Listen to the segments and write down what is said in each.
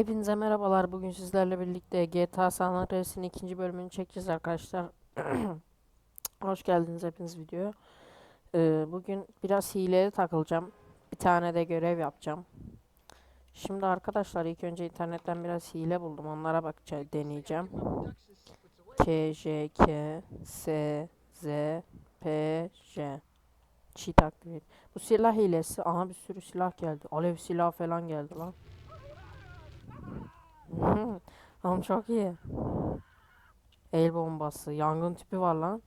Hepinize merhabalar. Bugün sizlerle birlikte GTA San Andreas'ın ikinci bölümünü çekeceğiz arkadaşlar. Hoş geldiniz hepiniz videoya. Ee, bugün biraz hileye takılacağım. Bir tane de görev yapacağım. Şimdi arkadaşlar ilk önce internetten biraz hile buldum. Onlara bakacağım, deneyeceğim. K, J, K, S, Z, P, J. Cheat activate. Bu silah hilesi. Aha bir sürü silah geldi. Alev silah falan geldi lan. Oğlum çok iyi. El bombası. Yangın tüpü var lan.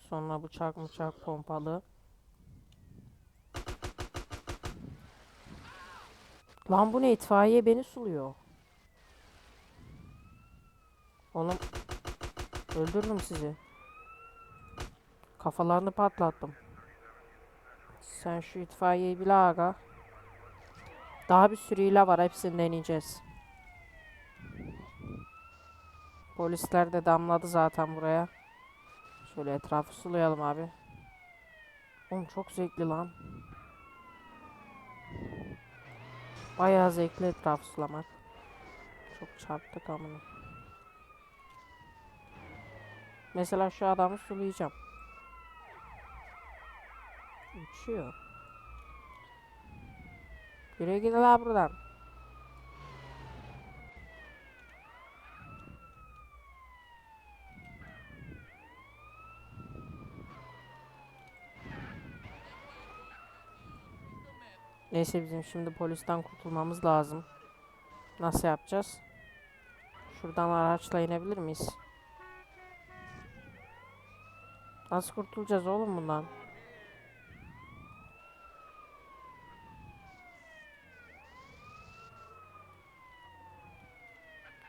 Sonra bıçak bıçak pompalı. Lan bu ne itfaiye beni suluyor. Oğlum öldürürüm sizi. Kafalarını patlattım. Sen şu itfaiyeyi bil aga. Daha bir sürü hile var. Hepsini deneyeceğiz. Polisler de damladı zaten buraya. Şöyle etrafı sulayalım abi. Oğlum çok zevkli lan. Bayağı zevkli etrafı sulamak. Çok çarptık amına. Mesela şu adamı sulayacağım. Uçuyor. Yürü gidin lan buradan. Neyse bizim şimdi polisten kurtulmamız lazım. Nasıl yapacağız? Şuradan araçla inebilir miyiz? Nasıl kurtulacağız oğlum bundan?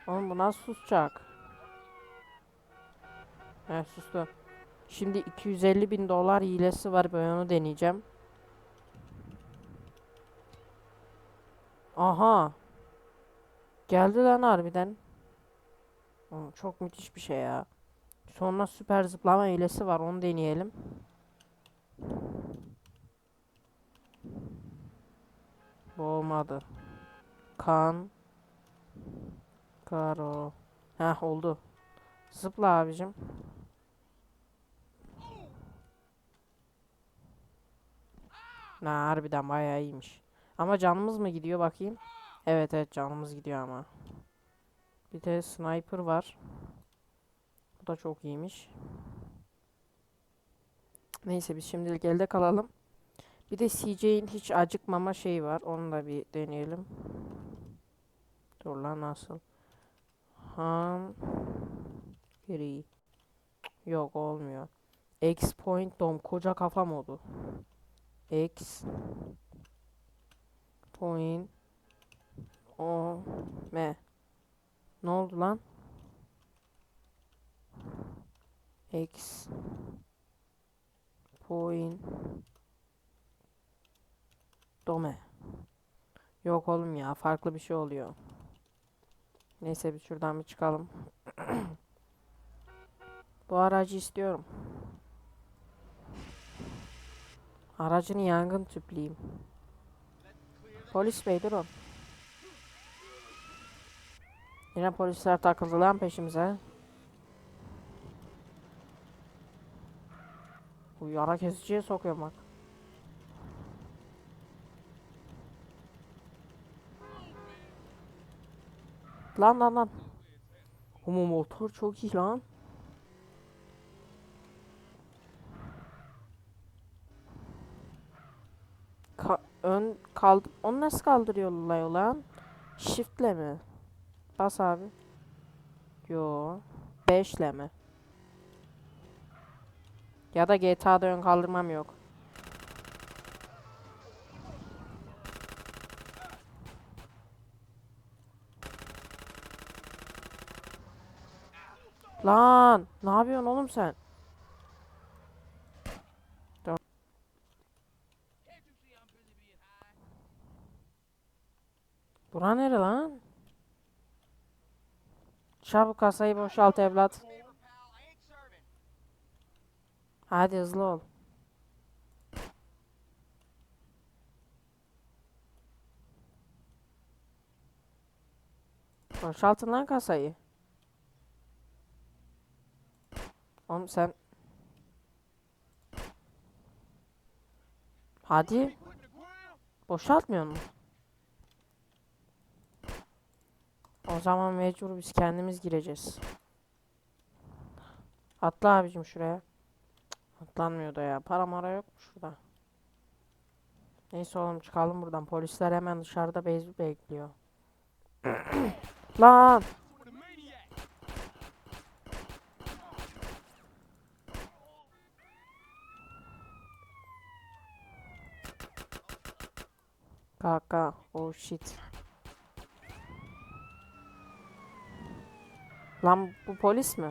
Oğlum bu nasıl susacak? He sustu. Şimdi 250 bin dolar hilesi var ben onu deneyeceğim. Aha. Geldi lan harbiden. Oğlum çok müthiş bir şey ya. Sonra süper zıplama hilesi var onu deneyelim. Bu olmadı. Kan. Karo. Heh oldu. Zıpla abicim. Na harbiden bayağı iyiymiş. Ama canımız mı gidiyor bakayım? Evet evet canımız gidiyor ama. Bir de sniper var. Bu da çok iyiymiş. Neyse biz şimdilik elde kalalım. Bir de CJ'in hiç acıkmama şeyi var. Onu da bir deneyelim. Dur lan nasıl? Han Free. Yok olmuyor. X point dom koca kafa modu. X point o m Ne oldu lan? X point dome. Yok oğlum ya farklı bir şey oluyor. Neyse bir şuradan bir çıkalım. Bu aracı istiyorum. Aracını yangın tüpleyeyim. Polis bey durun. Yine polisler takıldı lan peşimize. Bu yara kesiciye sokuyor bak. Lan lan lan. Ama motor çok iyi lan. Ka ön kaldı. Onu nasıl kaldırıyorlar lan? Shift'le mi? Bas abi. Yo. 5'le mi? Ya da GTA'da ön kaldırmam yok. Lan ne yapıyorsun oğlum sen? Tamam. Bura nere lan? Çabuk kasayı boşalt evlat. Hadi hızlı ol. Boşaltın lan kasayı. Oğlum sen... Hadi. Boşaltmıyor mu? O zaman mecbur biz kendimiz gireceğiz. Atla abicim şuraya. Atlanmıyor da ya. Para mara yok mu şurada? Neyse oğlum çıkalım buradan. Polisler hemen dışarıda bekliyor. Lan! Kaka, oh shit. Lan bu polis mi?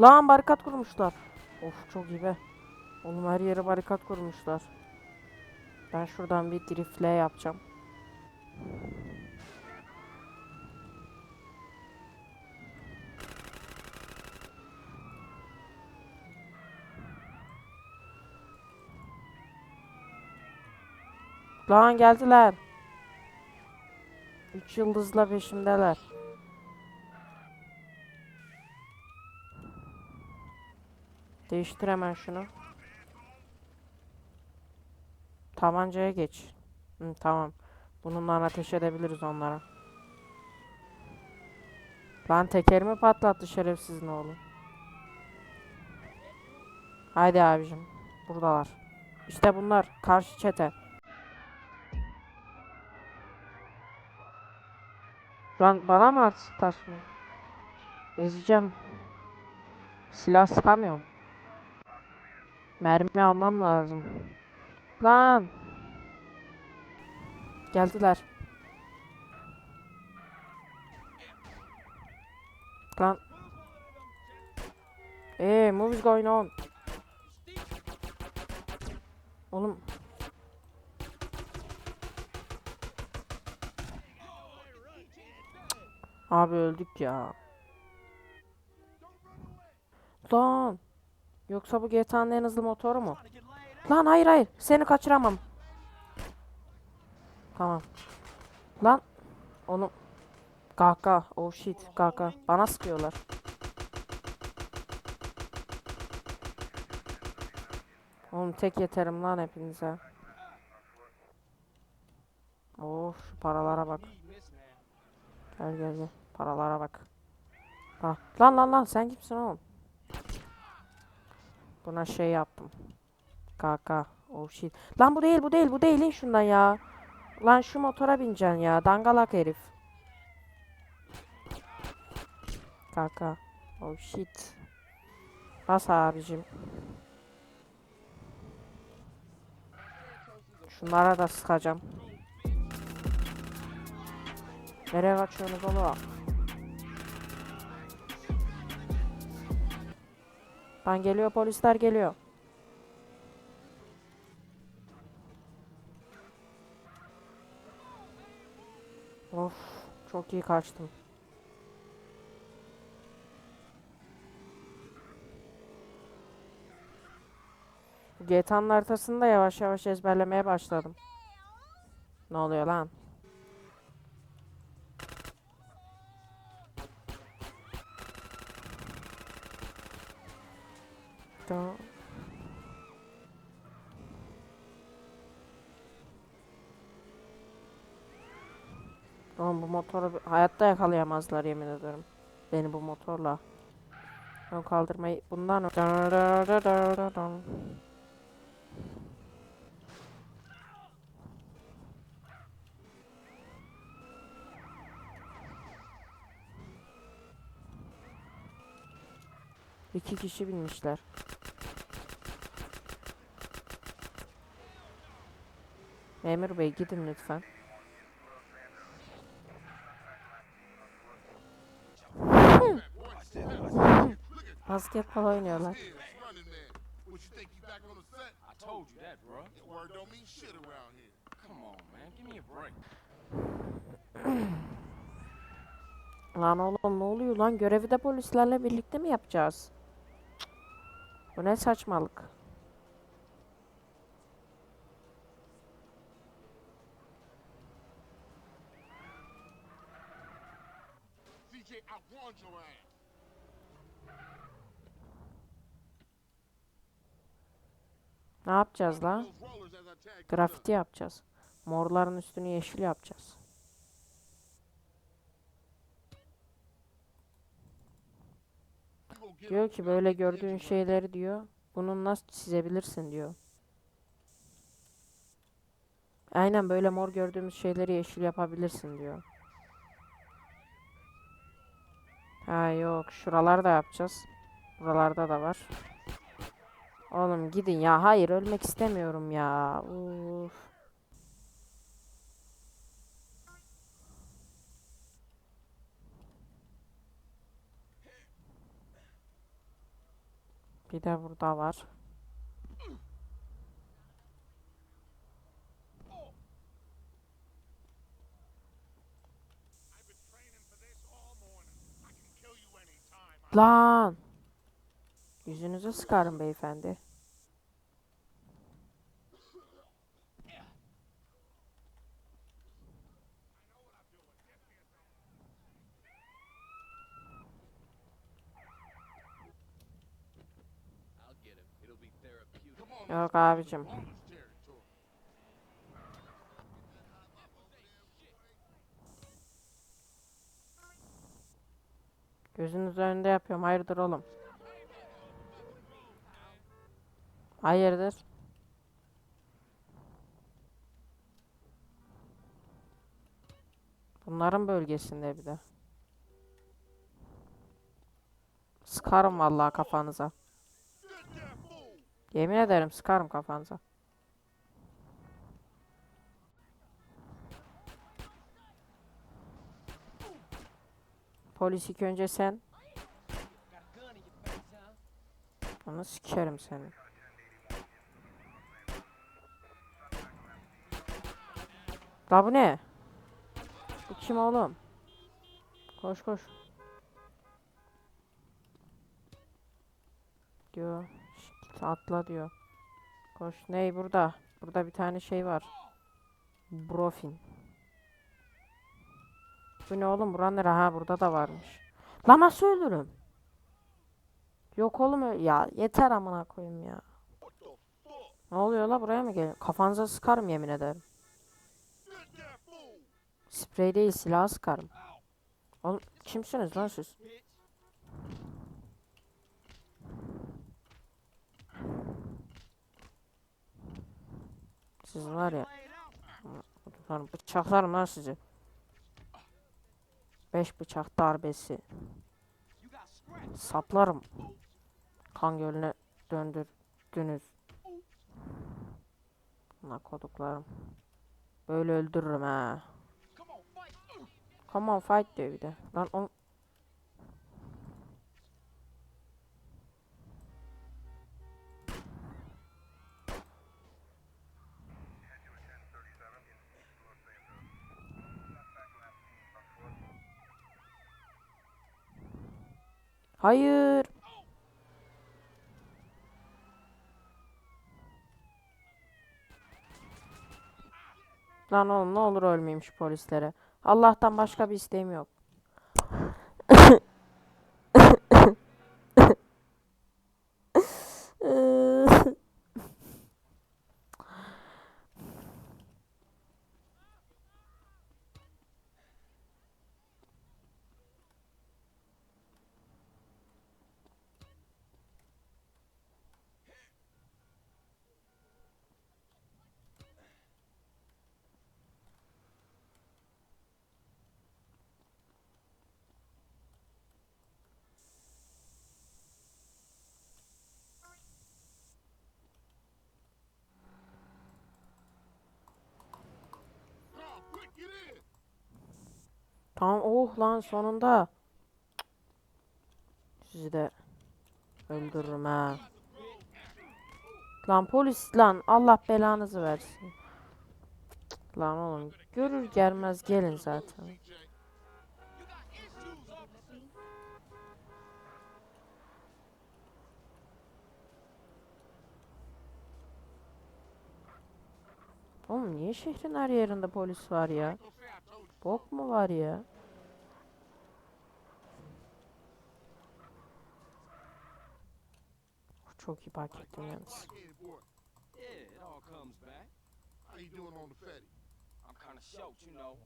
Lan barikat kurmuşlar. Of çok iyi be. Oğlum her yere barikat kurmuşlar. Ben şuradan bir driftle yapacağım. Lan geldiler. Üç yıldızla peşimdeler. Değiştir hemen şunu. Tabancaya geç. Hı, tamam. Bununla ateş edebiliriz onlara. Lan tekerimi patlattı şerefsizin oğlu. Haydi abicim. Buradalar. İşte bunlar. Karşı çete. Lan bana mı artistik taşmıyor? Ezeceğim. Silah sıkamıyorum. Mermi almam lazım. Lan. Geldiler. Lan. Eee movies going on. Oğlum. Abi öldük ya. Lan. Yoksa bu GTA'nın en hızlı motoru mu? Lan hayır hayır. Seni kaçıramam. Tamam. Lan. Onu. Kaka. Oh shit. Kaka. Bana sıkıyorlar. Oğlum tek yeterim lan hepinize. Of şu paralara bak. Gel gel gel. Paralara bak. Ha. Lan lan lan sen kimsin oğlum? Buna şey yaptım. Kaka. Oh shit. Lan bu değil bu değil bu değil in şundan ya. Lan şu motora bineceksin ya. Dangalak herif. Kaka. Oh shit. Bas abicim. Şunlara da sıkacağım. Nereye kaçıyorsunuz oğlum? Lan geliyor polisler geliyor. Of çok iyi kaçtım. GTA'nın haritasını da yavaş yavaş ezberlemeye başladım. Ne oluyor lan? Tamam. Oğlum bu motoru hayatta yakalayamazlar yemin ederim. Beni bu motorla. Ön kaldırmayı bundan İki kişi binmişler. Memur bey gidin lütfen. Basketbol oynuyorlar. lan oğlum ne oluyor lan? Görevi de polislerle birlikte mi yapacağız? Bu ne saçmalık? Ne yapacağız up. Grafiti yapacağız. Morların üstünü yeşil yapacağız. Diyor ki böyle gördüğün şeyleri diyor. Bununla çizebilirsin diyor. Aynen böyle mor gördüğümüz şeyleri yeşil yapabilirsin diyor. Ha yok şuralar da yapacağız. Buralarda da var. Oğlum gidin ya. Hayır ölmek istemiyorum ya. Uf. Bir de burada var. Lan! Yüzünüze sıkarım beyefendi. Yok abicim. Gözünüz önünde yapıyorum. Hayırdır oğlum? Hayırdır? Bunların bölgesinde bir de. Sıkarım vallahi kafanıza. Yemin ederim sıkarım kafanıza. Polis ilk önce sen. Onu sikerim seni. La bu ne? Bu kim oğlum? Koş koş. Diyor. "Şş, Git atla diyor. Koş. Ney burada? Burada bir tane şey var. Brofin. Bu ne oğlum? Bura nere? Ha burada da varmış. Lan nasıl ölürüm? Yok oğlum ya yeter amına koyayım ya. Ne oluyor la buraya mı geliyor? Kafanıza sıkarım yemin ederim. Sprey değil silah sıkarım. Oğlum kimsiniz lan siz? Siz var ya. Lan bıçaklarım lan sizi. Beş bıçak darbesi. Saplarım. Kan gölüne döndürdünüz. Lan koduklarım. Böyle öldürürüm ha. Come on fight diyor bir de. Lan o... Hayır. Lan oğlum ne olur ölmeyeyim şu polislere. Allah'tan başka bir isteğim yok. Come, quick, get in. Tamam oh lan sonunda. Sizi de Öldürürüm ha. Lan polis lan Allah belanızı versin. Lan oğlum görür gelmez gelin zaten. Oğlum niye şehrin her yerinde polis var ya? Bok mu var ya? Çok iyi park ettim yalnız.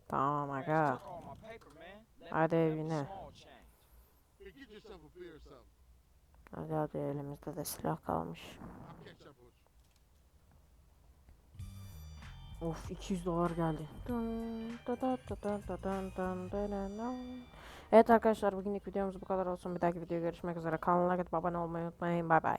Tamam aga. Hadi evine. Hadi hadi elimizde de silah kalmış. Of 200 dolar geldi. Evet arkadaşlar bugünlük videomuz bu kadar olsun. Bir dahaki videoya görüşmek üzere. Kanala abone olmayı unutmayın. Bay bay.